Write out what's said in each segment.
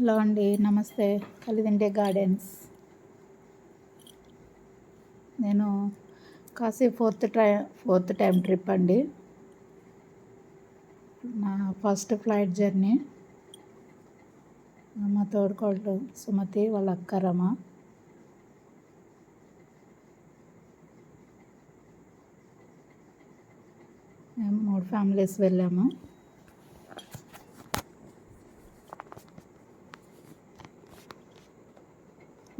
Hello అండి నమస్తే. కలిదిండే gardens. నేను Kashi fourth try fourth time trip అండి. నా ఫస్ట్ ఫ్లైట్ జర్నీ. మా తోడుకోళ్ళు సుమతి వాళ్ళ అక్క రమ. మేము మూడు ఫ్యామిలీస్ వెళ్ళాము.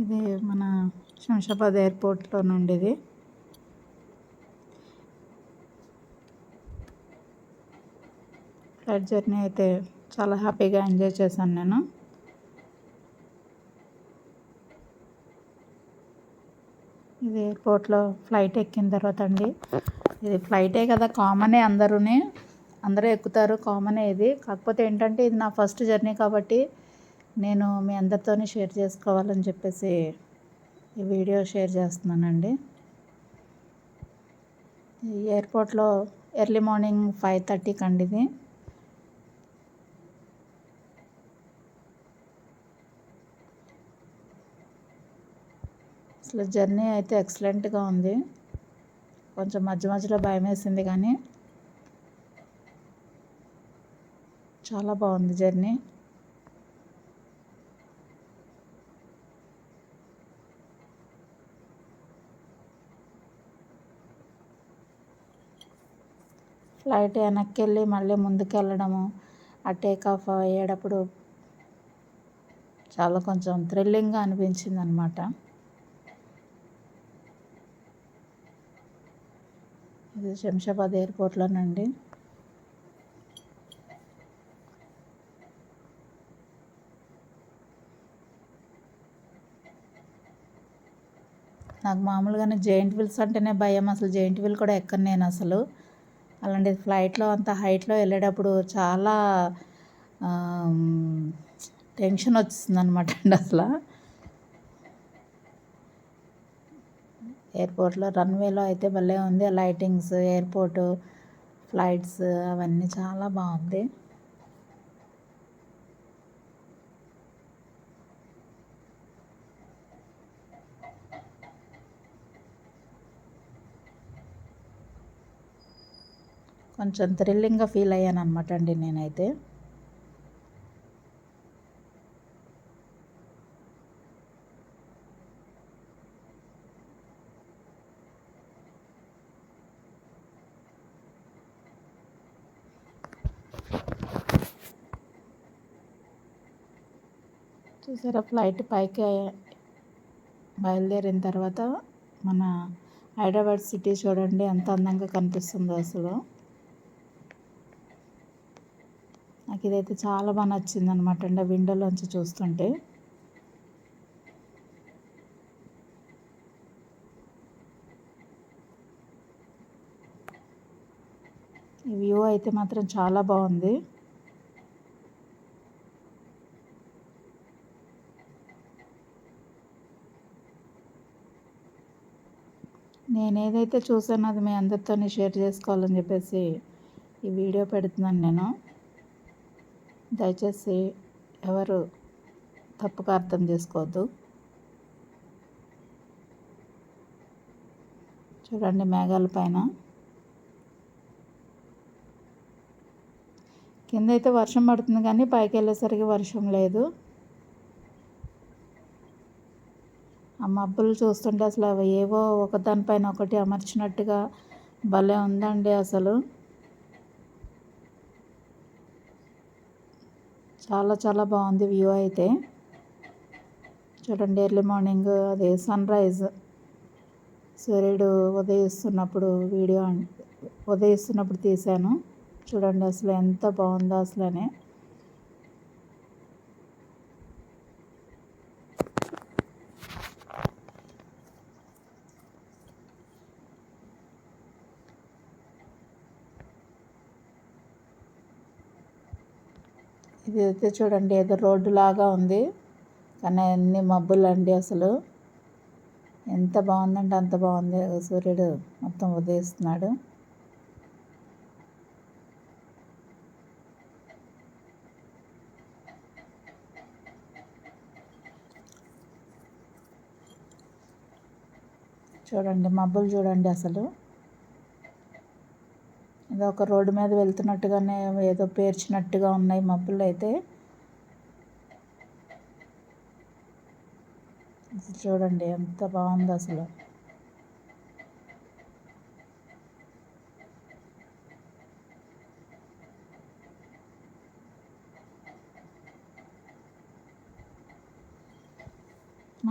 ఇది మన శంషాబాద్ ఎయిర్పోర్ట్లో నుండి ఇది ఫ్లైట్ జర్నీ అయితే చాలా హ్యాపీగా ఎంజాయ్ చేశాను నేను. ఇది ఎయిర్పోర్ట్లో ఫ్లైట్ ఎక్కిన తర్వాత అండి. ఇది ఫ్లైటే కదా కామనే అందరూనే. అందరూ ఎక్కుతారు కామనే ఇది. కాకపోతే ఏంటంటే ఇది నా ఫస్ట్ జర్నీ కాబట్టి నేను మీ అందరితోనే షేర్ చేసుకోవాలని చెప్పేసి ఈ వీడియో షేర్ చేస్తున్నానండి. ఎయిర్పోర్ట్లో ఎర్లీ మార్నింగ్ ఫైవ్ థర్టీకి అండి ఇది. అసలు జర్నీ అయితే ఎక్సలెంట్గా ఉంది. కొంచెం మధ్య మధ్యలో భయం వేసింది కానీ చాలా బాగుంది జర్నీ. ఫ్లైట్ వెనక్కి వెళ్ళి మళ్ళీ ముందుకు వెళ్ళడము ఆ టేక్ ఆఫ్ అయ్యేటప్పుడు చాలా కొంచెం థ్రిల్లింగ్గా అనిపించింది అనమాట ఇది శంషాబాద్ ఎయిర్పోర్ట్లోనండి నాకు మామూలుగానే జెయింట్ వీల్స్ అంటేనే భయం. అసలు జెయింట్ వీల్ కూడా ఎక్కను నేను అసలు. అలాంటి ఫ్లైట్లో అంత హైట్లో వెళ్ళేటప్పుడు చాలా టెన్షన్ వచ్చేస్తుంది అనమాట అండి అసలు. ఎయిర్పోర్ట్లో రన్వేలో అయితే భలే ఉంది. లైటింగ్స్ ఎయిర్పోర్టు ఫ్లైట్స్ అవన్నీ చాలా బాగుంది. కొంచెం థ్రిల్లింగ్గా ఫీల్ అయ్యాను అనమాట అండి నేనైతే. చూసారా ఫ్లైట్ పైకి బయలుదేరిన తర్వాత మన హైదరాబాద్ సిటీ చూడండి ఎంత అందంగా కనిపిస్తుందో అసలు. నాకు ఇదైతే చాలా బాగా నచ్చింది అనమాట అండి విండోలోంచి చూస్తుంటే. ఈ వ్యూ అయితే మాత్రం చాలా బాగుంది. నేను ఏదైతే చూసానో అది మీ అందరితోనే షేర్ చేసుకోవాలని చెప్పేసి ఈ వీడియో పెడుతున్నాను నేను. దయచేసి ఎవరు తప్పుగా అర్థం చేసుకోవద్దు. చూడండి మేఘాల పైన. కింద అయితే వర్షం పడుతుంది కానీ పైకి వెళ్ళేసరికి వర్షం లేదు. ఆ మబ్బులు చూస్తుంటే అసలు అవి ఏవో ఒకదానిపైన ఒకటి అమర్చినట్టుగా భలే ఉందండి అసలు. చాలా చాలా బాగుంది వ్యూ అయితే. చూడండి ఎర్లీ మార్నింగ్ అది సన్ రైజ్. సూర్యుడు ఉదయిస్తున్నప్పుడు వీడియో ఉదయిస్తున్నప్పుడు తీశాను. చూడండి అసలు ఎంత బాగుందో అసలనే. ఇది అయితే చూడండి ఏదో రోడ్డు లాగా ఉంది. కానీ అన్ని మబ్బులండి అసలు. ఎంత బాగుందంటే అంత బాగుంది. సూర్యుడు మొత్తం ఉదయిస్తున్నాడు. చూడండి మబ్బులు చూడండి అసలు. ఇది ఒక రోడ్డు మీద వెళ్తున్నట్టుగానే ఏదో పేర్చినట్టుగా ఉన్నాయి మబ్బులు అయితే. చూడండి ఎంత బాగుంది అసలు.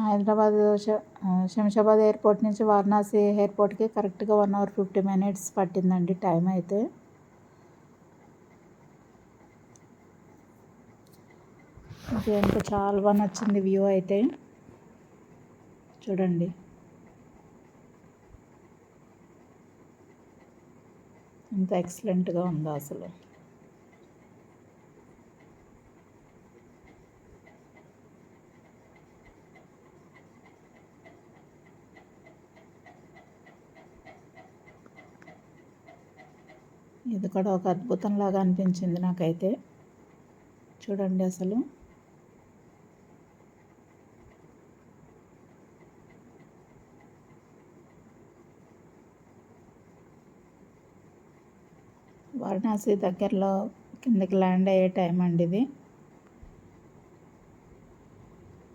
హైదరాబాద్ శంషాబాద్ ఎయిర్పోర్ట్ నుంచి వారణాసి ఎయిర్పోర్ట్కి కరెక్ట్గా వన్ అవర్ ఫిఫ్టీ మినిట్స్ పట్టిందండి టైం అయితే. ఇంకా చాలా బాగా నచ్చింది వ్యూ అయితే. చూడండి. ఎంత ఎక్సలెంట్గా ఉందో అసలు? ఇది కూడా ఒక అద్భుతంలాగా అనిపించింది నాకైతే. చూడండి అసలు. వారణాసి దగ్గరలో కిందకి ల్యాండ్ అయ్యే టైం అండి ఇది.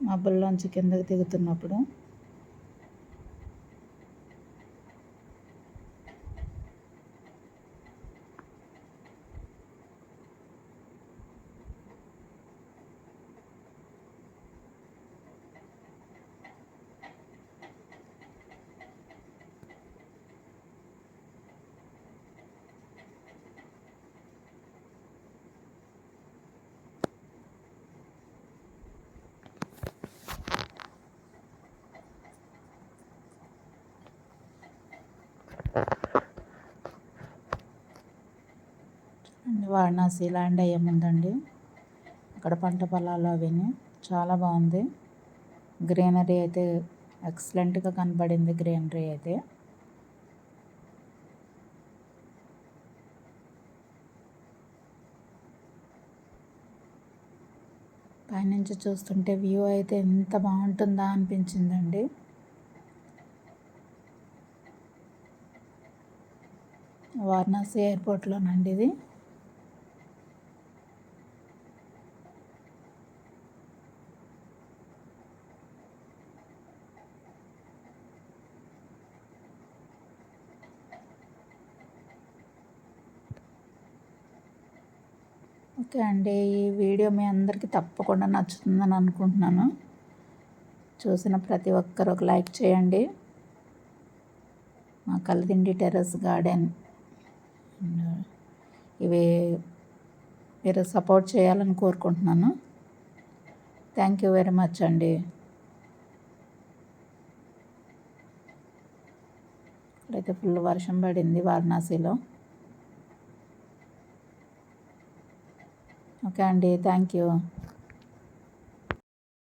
మబ్బుల్లోంచి కిందకి దిగుతున్నప్పుడు. వారణాసి ల్యాండ్ అయ్యే ముందండి. అక్కడ పంట పొలాలు అవన్నీ చాలా బాగుంది. గ్రీనరీ అయితే ఎక్సలెంట్గా కనపడింది గ్రీనరీ అయితే. పైనుంచి చూస్తుంటే వ్యూ అయితే ఎంత బాగుంటుందా అనిపించిందండి. వారణాసి ఎయిర్పోర్ట్లోనండి ఇది. ఓకే అండి. ఈ వీడియో మీ అందరికీ తప్పకుండా నచ్చుతుందని అనుకుంటున్నాను. చూసిన ప్రతి ఒక్కరు ఒక లైక్ చేయండి. మా కలదిండి టెర్రస్ గార్డెన్. ఇవి మీరు సపోర్ట్ చేయాలని కోరుకుంటున్నాను. థ్యాంక్ యూ వెరీ మచ్ అండి. ఇక్కడైతే ఫుల్ వర్షం పడింది వారణాసిలో. ఓకే అండి థ్యాంక్ యూ